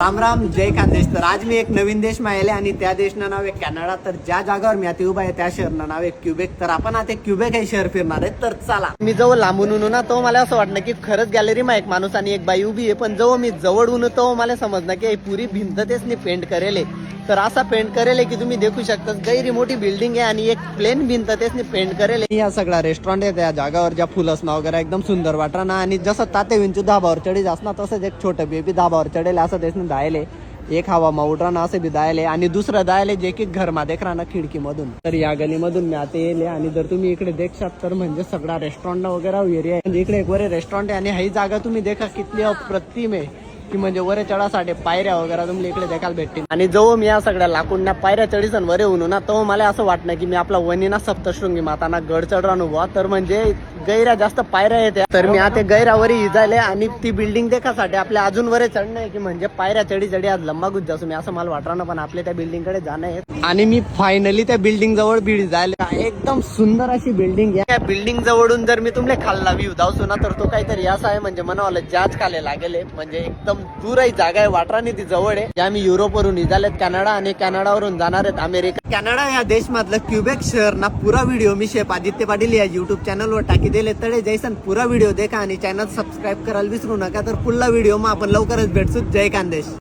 राम राम जय खानदेश तर आज मी एक नवीन देश माहिले आणि त्या देशनं नाव आहे कॅनडा. तर ज्या जागावर मी आता उभा आहे त्या शहरनं नाव आहे क्युबेक. तर आपण आता क्युबेक हे शहर फिरणार आहे. तर चला. मी जवळ लांबून उनो ना तो मला असं वाटलं की खरंच गॅलरीमा एक माणूस आणि एक बाई उभी आहे पण जवळ मी जवळ उनो तो मला समजलं की पुरी भिंत तेच मी पेंट करेल. तर असा पेंट करेल की तुम्ही देखू शकता गैरी मोठी बिल्डिंग आहे आणि एक प्लेन भिंत तेच मी पेंट करेल. या सगळा रेस्टॉरंट आहे त्या जागावर ज्या फुलसना वगैरे एकदम सुंदर वाटा ना आणि जसं ताते विंचू धाबावर चढी असणार तसंच एक छोटं बेबी धाबावर चढेल असं त्याने दायले. एक हवा माउडरा ना असं बी दायले. आणि दुसरं दायले जे की घरमा देख ना खिडकीमधून. तर या गलीमधून मी आता येले आणि जर तुम्ही इकडे देखशात तर म्हणजे सगळा रेस्टॉरंट वगैरे एरिया आहे. म्हणजे इकडे एक वरे रेस्टॉरंट आहे आणि ही जागा तुम्ही देखा किती अप्रतिम आहे. की म्हणजे वरे चढासाठी पायऱ्या वगैरे तुम्हाला इकडे देखायला भेटतील. आणि जो मी या सगळ्या लाकूडना पायऱ्या चढीसन वरे होऊन ना तो मला असं वाटणं की मी आपला वनीना सप्तशृंगी माताना गड चढ उभा. तर म्हणजे गैरा जास्त पायऱ्या येत्या. तर मी आता गैरावरी इजायले आणि ती बिल्डिंग देखासाठी आपल्या अजून वरे चढणं आहे की म्हणजे पायऱ्या चढी चढी आज लंबा गुज मी असं मला वाटणार पण आपल्या त्या बिल्डिंगकडे जाणं आहे. आणि मी फायनली त्या बिल्डिंग जवळ बीड जायला. एकदम सुंदर अशी बिल्डिंग आहे. त्या बिल्डिंग जवळून जर मी तुम्हाला खाल्ला व्ह्यू दावसो ना तर तो काहीतरी असा आहे म्हणजे मनावाला जाच खाले लागेल म्हणजे एकदम दूर आहे जागा आहे वाटराने ती जवळ आहे. ज्या मी युरोपवरून निघालेत कॅनडा आणि कॅनडावरून जाणार आहेत अमेरिका. कॅनडा या देशमधलं क्युबेक शहर ना पुरा व्हिडिओ मी शेप आदित्य पाटील या युट्यूब चॅनलवर टाकी दिले. तळे जयसन पुरा व्हिडिओ देखा आणि चॅनल सबस्क्राईब करायला विसरू नका. तर पुढला व्हिडिओ मग आपण लवकरच भेटतो जय खानदेश